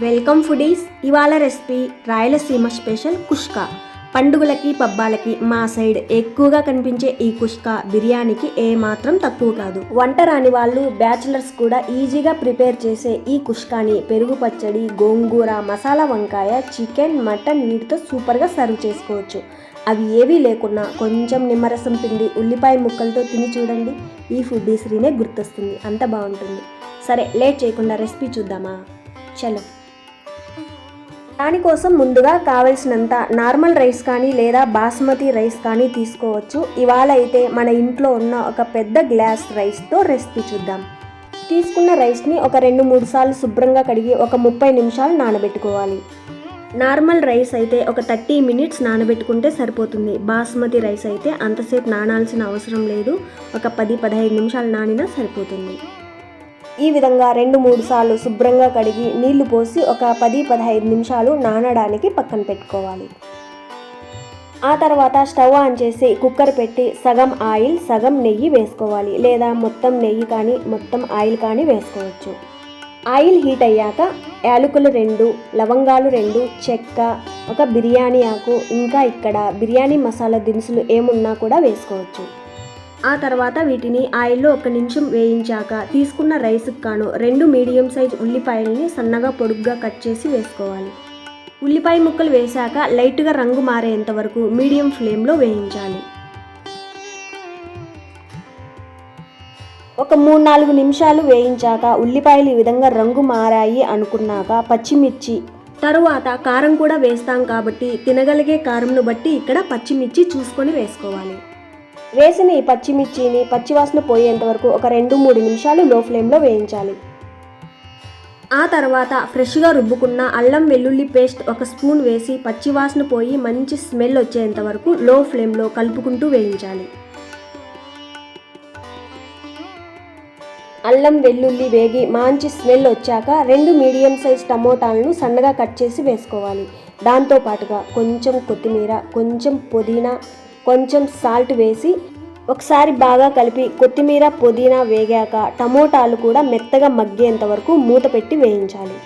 Welcome foodies. ఇవాళ recipe Rayalaseema special kushka. పండుగలకి పబ్బాలకి మా సైడ్ ఎక్కువగా కనిపించే ఈ కుష్కా బిర్యానీకి ఏమాత్రం తక్కువ కాదు. వంట రాని వాళ్ళు బ్యాచిలర్స్ కూడా ఈజీగా ప్రిపేర్ చేసే ఈ కుష్కాని పెరుగు పచ్చడి గోంగూర మసాలా వంకాయ చికెన్ మటన్ వీటితో సూపర్గా సర్వ్ చేసుకోవచ్చు. అవి ఏవీ లేకున్నా కొంచెం నిమ్మరసం పిండి ఉల్లిపాయ ముక్కలతో తిని చూడండి. ఈ ఫుడ్ శ్రీనే గుర్తొస్తుంది. అంత బాగుంటుంది. సరే లేట్ చేయకుండా రెసిపీ చూద్దామా? చలో. దానికోసం ముందుగా కావలసినంత నార్మల్ రైస్ కానీ లేదా బాస్మతి రైస్ కానీ తీసుకోవచ్చు. ఇవాళ అయితే మన ఇంట్లో ఉన్న ఒక పెద్ద గ్లాస్ రైస్తో రెసిపీ చూద్దాం. తీసుకున్న రైస్ని ఒక రెండు మూడు సార్లు శుభ్రంగా కడిగి ఒక ముప్పై నిమిషాలు నానబెట్టుకోవాలి. నార్మల్ రైస్ అయితే ఒక థర్టీ మినిట్స్ నానబెట్టుకుంటే సరిపోతుంది. బాస్మతి రైస్ అయితే అంతసేపు నానాల్సిన అవసరం లేదు. ఒక పది పదహైదు నిమిషాలు నానినా సరిపోతుంది. ఈ విధంగా రెండు మూడు సార్లు శుభ్రంగా కడిగి నీళ్ళు పోసి ఒక పది పదహైదు నిమిషాలు నానడానికి పక్కన పెట్టుకోవాలి. ఆ తర్వాత స్టవ్ ఆన్ చేసి కుక్కర్ పెట్టి సగం ఆయిల్ సగం నెయ్యి వేసుకోవాలి. లేదా మొత్తం నెయ్యి కానీ మొత్తం ఆయిల్ కానీ వేసుకోవచ్చు. ఆయిల్ హీట్ అయ్యాక యాలకులు రెండు లవంగాలు రెండు చెక్క ఒక బిర్యానీ ఆకు ఇంకా ఇక్కడ బిర్యానీ మసాలా దినుసులు ఏమున్నా కూడా వేసుకోవచ్చు. ఆ తర్వాత వీటిని ఆయిల్లో ఒక నిమిషం వేయించాక తీసుకున్న రైస్కి కాను రెండు మీడియం సైజ్ ఉల్లిపాయల్ని సన్నగా పొడుగ్గా కట్ చేసి వేసుకోవాలి. ఉల్లిపాయ ముక్కలు వేశాక లైట్గా రంగు మారేంత వరకు మీడియం ఫ్లేమ్లో వేయించాలి. ఒక మూడు నాలుగు నిమిషాలు వేయించాక ఉల్లిపాయలు ఈ విధంగా రంగు మారాయి అనుకున్నాక పచ్చిమిర్చి తరువాత కారం కూడా వేస్తాం కాబట్టి తినగలిగే కారంను బట్టి ఇక్కడ పచ్చిమిర్చి చూసుకొని వేసుకోవాలి. వేసిన ఈ పచ్చిమిర్చిని పచ్చివాసన పోయేంత వరకు ఒక రెండు మూడు నిమిషాలు లో ఫ్లేమ్లో వేయించాలి. ఆ తర్వాత ఫ్రెష్గా రుబ్బుకున్న అల్లం వెల్లుల్లి పేస్ట్ ఒక స్పూన్ వేసి పచ్చివాసన పోయి మంచి స్మెల్ వచ్చేంత వరకు లో ఫ్లేమ్లో కలుపుకుంటూ వేయించాలి. అల్లం వెల్లుల్లి వేగి మంచి స్మెల్ వచ్చాక రెండు మీడియం సైజ్ టమోటాలను సన్నగా కట్ చేసి వేసుకోవాలి. దాంతో పాటుగా కొంచెం కొత్తిమీర కొంచెం పుదీనా కొంచెం సాల్ట్ వేసి ఒకసారి బాగా కలిపి కొత్తిమీర పుదీనా వేగాక టమోటాలు కూడా మెత్తగా మగ్గేంత వరకు మూత పెట్టి వేయించాలి.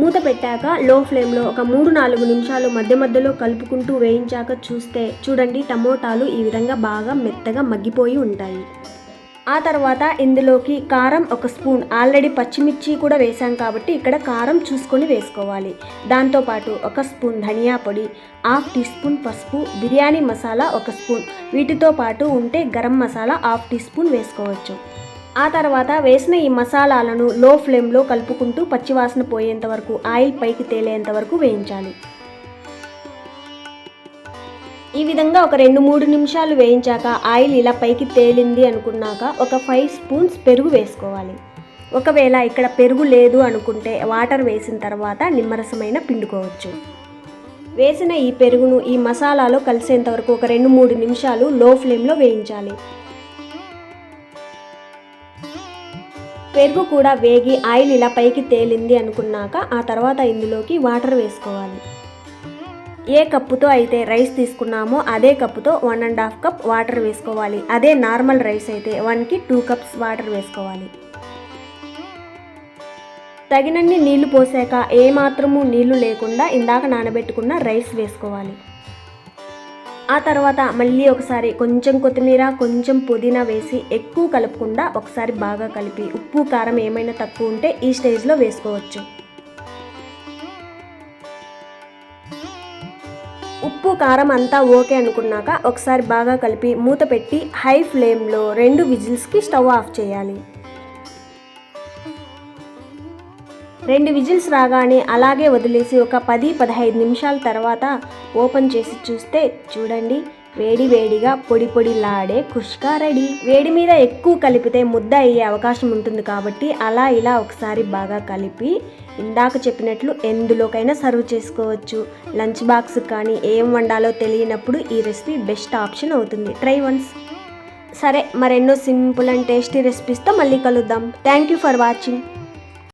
మూత పెట్టాక లో ఫ్లేమ్లో ఒక మూడు నాలుగు నిమిషాలు మధ్య మధ్యలో కలుపుకుంటూ వేయించాక చూస్తే చూడండి టమోటాలు ఈ విధంగా బాగా మెత్తగా మగ్గిపోయి ఉంటాయి. ఆ తర్వాత ఇందులోకి కారం ఒక స్పూన్. ఆల్రెడీ పచ్చిమిర్చి కూడా వేసాం కాబట్టి ఇక్కడ కారం చూసుకొని వేసుకోవాలి. దాంతోపాటు ఒక స్పూన్ ధనియా పొడి హాఫ్ టీ స్పూన్ పసుపు బిర్యానీ మసాలా ఒక స్పూన్. వీటితో పాటు ఉంటే garam masala half teaspoon వేసుకోవచ్చు. ఆ తర్వాత వేసిన ఈ మసాలాలను లో ఫ్లేమ్లో కలుపుకుంటూ పచ్చివాసన పోయేంత వరకు ఆయిల్ పైకి తేలేంత వరకు వేయించాలి. ఈ విధంగా ఒక రెండు మూడు నిమిషాలు వేయించాక ఆయిల్ ఇలా పైకి తేలింది అనుకున్నాక ఒక ఫైవ్ స్పూన్స్ పెరుగు వేసుకోవాలి. ఒకవేళ ఇక్కడ పెరుగు లేదు అనుకుంటే వాటర్ వేసిన తర్వాత నిమ్మరసమైన పిండుకోవచ్చు. వేసిన ఈ పెరుగును ఈ మసాలాలో కలిసేంత వరకు ఒక రెండు మూడు నిమిషాలు లో ఫ్లేమ్లో వేయించాలి. పెరుగు కూడా వేగి ఆయిల్ ఇలా పైకి తేలింది అనుకున్నాక ఆ తర్వాత ఇందులోకి వాటర్ వేసుకోవాలి. ఏ కప్పుతో అయితే రైస్ తీసుకున్నామో అదే కప్పుతో one and half cup water వేసుకోవాలి. అదే నార్మల్ రైస్ అయితే వన్కి టూ కప్స్ వాటర్ వేసుకోవాలి. తగినన్ని నీళ్ళు పోసాక ఏమాత్రము నీళ్ళు లేకుండా ఇందాక నానబెట్టుకున్న రైస్ వేసుకోవాలి. ఆ తర్వాత మళ్ళీ ఒకసారి కొంచెం కొత్తిమీర కొంచెం పుదీనా వేసి ఎక్కువ కలపకుండా ఒకసారి బాగా కలిపి ఉప్పు కారం ఏమైనా తక్కువ ఉంటే ఈ స్టేజ్లో వేసుకోవచ్చు. ఉప్పు కారం అంతా ఓకే అనుకున్నాక ఒకసారి బాగా కలిపి మూత పెట్టి హై ఫ్లేమ్లో రెండు విజిల్స్కి స్టవ్ ఆఫ్ చేయాలి. రెండు విజిల్స్ రాగానే అలాగే వదిలేసి ఒక పది పదహైదు నిమిషాల తర్వాత ఓపెన్ చేసి చూస్తే చూడండి వేడి వేడిగా పొడి పొడిలాడే కుష్కా రెడీ. వేడి మీద ఎక్కువ కలిపితే ముద్ద అయ్యే అవకాశం ఉంటుంది కాబట్టి అలా ఇలా ఒకసారి బాగా కలిపి ఇందాక చెప్పినట్లు ఎందులోకైనా సర్వ్ చేసుకోవచ్చు. లంచ్ బాక్స్ కానీ ఏం వండాలో తెలియనప్పుడు ఈ రెసిపీ బెస్ట్ ఆప్షన్ అవుతుంది. Try once. సరే మరెన్నో సింపుల్ అండ్ టేస్టీ రెసిపీస్తో మళ్ళీ కలుద్దాం. Thank you for watching.